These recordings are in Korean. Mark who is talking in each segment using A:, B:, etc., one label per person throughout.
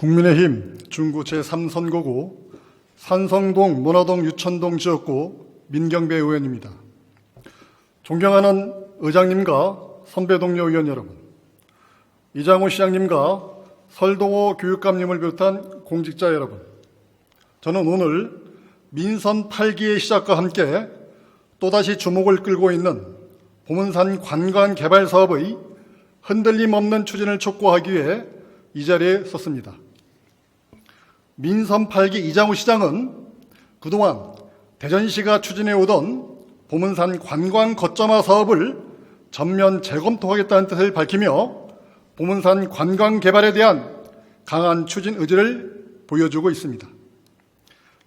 A: 국민의힘 중구 제3선거구 산성동, 문화동, 유천동 지역구 민경배 의원입니다. 존경하는 의장님과 선배 동료 의원 여러분, 이장호 시장님과 설동호 교육감님을 비롯한 공직자 여러분, 저는 오늘 민선 8기의 시작과 함께 또다시 주목을 끌고 있는 보문산 관광 개발 사업의 흔들림 없는 추진을 촉구하기 위해 이 자리에 섰습니다. 민선 8기 이장우 시장은 그동안 대전시가 추진해 오던 보문산 관광 거점화 사업을 전면 재검토하겠다는 뜻을 밝히며 보문산 관광 개발에 대한 강한 추진 의지를 보여주고 있습니다.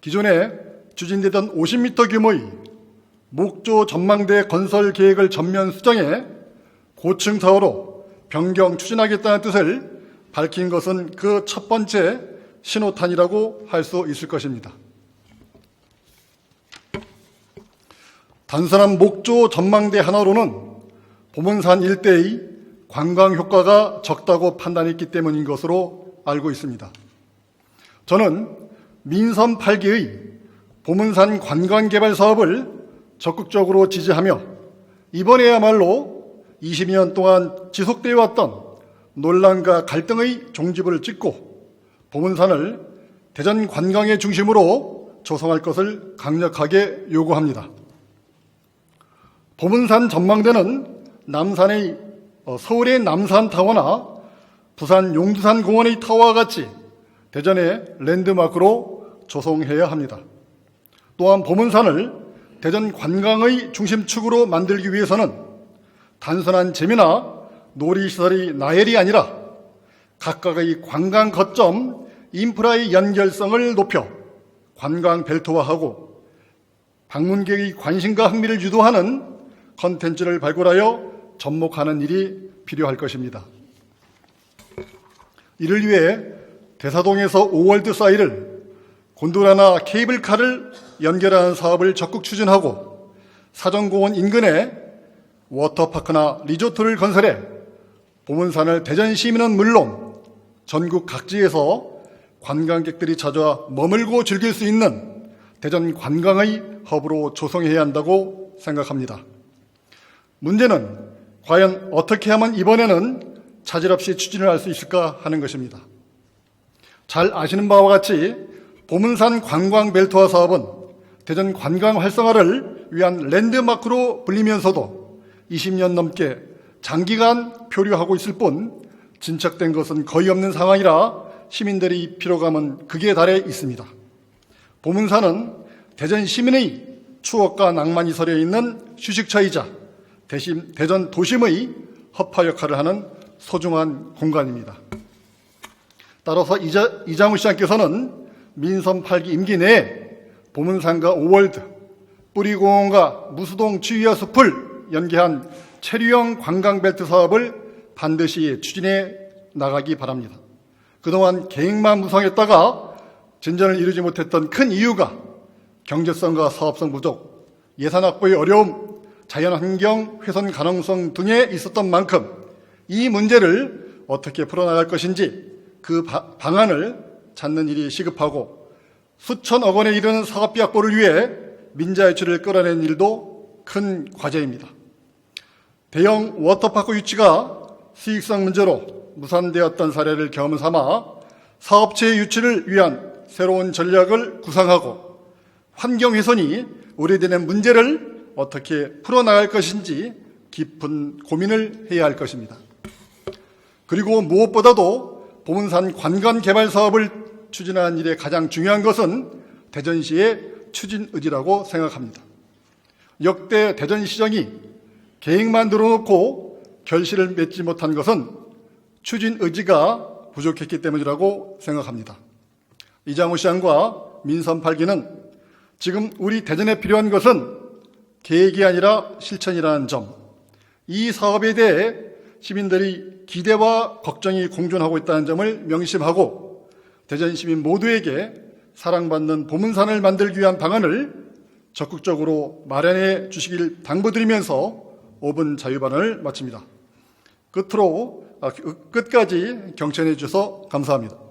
A: 기존에 추진되던 50m 규모의 목조 전망대 건설 계획을 전면 수정해 고층 타워로 변경 추진하겠다는 뜻을 밝힌 것은 그 첫 번째 신호탄이라고 할 수 있을 것입니다. 단순한 목조 전망대 하나로는 보문산 일대의 관광 효과가 적다고 판단했기 때문인 것으로 알고 있습니다. 저는 민선 8기의 보문산 관광 개발 사업을 적극적으로 지지하며 이번에야말로 20년 동안 지속되어 왔던 논란과 갈등의 종집을 찍고 보문산을 대전 관광의 중심으로 조성할 것을 강력하게 요구합니다. 보문산 전망대는 남산의 어, 서울의 남산 타워나 부산 용두산 공원의 타워와 같이 대전의 랜드마크로 조성해야 합니다. 또한 보문산을 대전 관광의 중심축으로 만들기 위해서는 단순한 재미나 놀이시설이 나열이 아니라 각각의 관광 거점 인프라의 연결성을 높여 관광 벨트화하고 방문객의 관심과 흥미를 유도하는 컨텐츠를 발굴하여 접목하는 일이 필요할 것입니다. 이를 위해 대사동에서 오월드 사이를 곤도라나 케이블카를 연결하는 사업을 적극 추진하고 사정공원 인근에 워터파크나 리조트를 건설해 보문산을 대전 시민은 물론 전국 각지에서 관광객들이 찾아와 머물고 즐길 수 있는 대전 관광의 허브로 조성해야 한다고 생각합니다. 문제는 과연 어떻게 하면 이번에는 차질 없이 추진을 할 수 있을까 하는 것입니다. 잘 아시는 바와 같이 보문산 관광 벨트화 사업은 대전 관광 활성화를 위한 랜드마크로 불리면서도 20년 넘게 장기간 표류하고 있을 뿐 진척된 것은 거의 없는 상황이라 시민들의 피로감은 극에 달해 있습니다. 보문산은 대전 시민의 추억과 낭만이 서려 있는 휴식처이자 대신 대전 도심의 허파 역할을 하는 소중한 공간입니다. 따라서 이자, 이장우 시장께서는 민선 8기 임기 내에 보문산과 오월드, 뿌리공원과 무수동 지휘와 숲을 연계한 체류형 관광벨트 사업을 반드시 추진해 나가기 바랍니다. 그동안 계획만 무성했다가 진전을 이루지 못했던 큰 이유가 경제성과 사업성 부족, 예산 확보의 어려움, 자연환경 훼손 가능성 등에 있었던 만큼 이 문제를 어떻게 풀어나갈 것인지 그 바, 방안을 찾는 일이 시급하고 수천억 원에 이르는 사업비 확보를 위해 민자유치를 끌어낸 일도 큰 과제입니다. 대형 워터파크 유치가 수익성 문제로 무산되었던 사례를 경험 삼아 사업체의 유치를 위한 새로운 전략을 구상하고 환경 훼손이 오래되는 문제를 어떻게 풀어나갈 것인지 깊은 고민을 해야 할 것입니다. 그리고 무엇보다도 보문산 관광 개발 사업을 추진하는 일에 가장 중요한 것은 대전시의 추진 의지라고 생각합니다. 역대 대전시정이 계획만 들어놓고 결실을 맺지 못한 것은 추진 의지가 부족했기 때문이라고 생각합니다. 이장우 시장과 민선 8기는 지금 우리 대전에 필요한 것은 계획이 아니라 실천이라는 점, 이 사업에 대해 시민들이 기대와 걱정이 공존하고 있다는 점을 명심하고 대전 시민 모두에게 사랑받는 보문산을 만들기 위한 방안을 적극적으로 마련해 주시길 당부드리면서 5분 자유반을 마칩니다. 끝으로 아, 끝까지 경청해 주셔서 감사합니다.